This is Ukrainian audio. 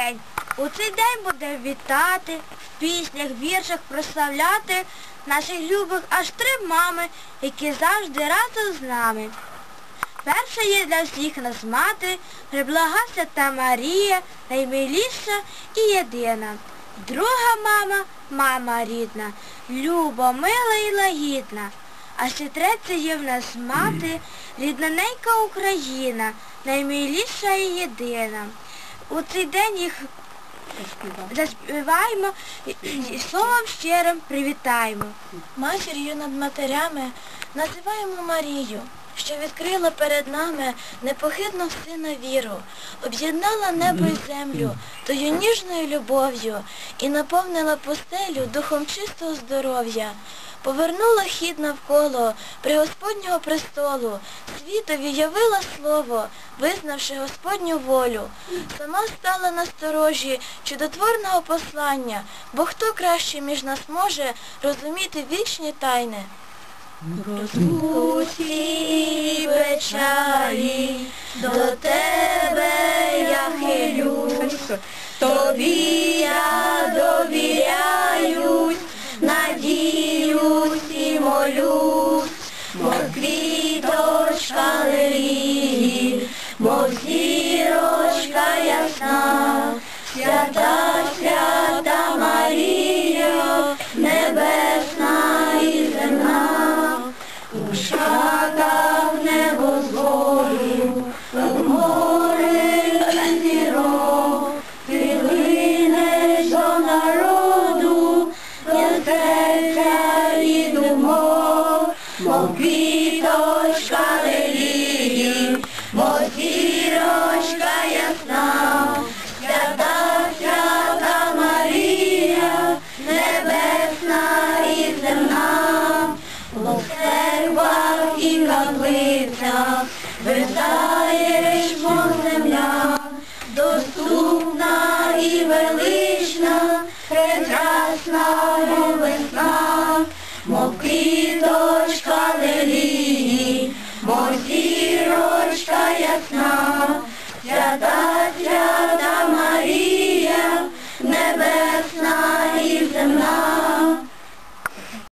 день. У цей день буде вітати, в піснях, віршах прославляти наших любих аж три мами, які завжди разом з нами. Перша є для всіх нас мати, приблага свята Марія, наймиліша і єдина. Друга мама мама рідна, люба, мила і лагідна. А ще третя є в нас мати, рідна ненька Україна, наймиліша і єдина. У цей день їх заспіваємо і і словом щирим привітаємо. Матір'ю над матерями називаємо Марію, що відкрила перед нами непохитну сина віру, об'єднала небо й землю тою ніжною любов'ю і наповнила пустелю духом чистого здоров'я. Повернула хід навколо при Господнього престолу, світові явила слово, визнавши Господню волю. Сама стала на сторожі чудотворного послання, бо хто краще між нас може розуміти вічні тайни. Усі печалі до тебе я хилюсь, тобі я довіряюсь, квіточка лилії, мов зірочка ясна, свята, свята Марія, небесна і земна, у шагах небо згору, в гори зірок, ти линеш до народу, до серця і думок, мов квіточка у церквах і каплицях вертаєш, мов земля, доступна і велична, прекрасна весна, мов квіточка лилії, мов зірочка ясна,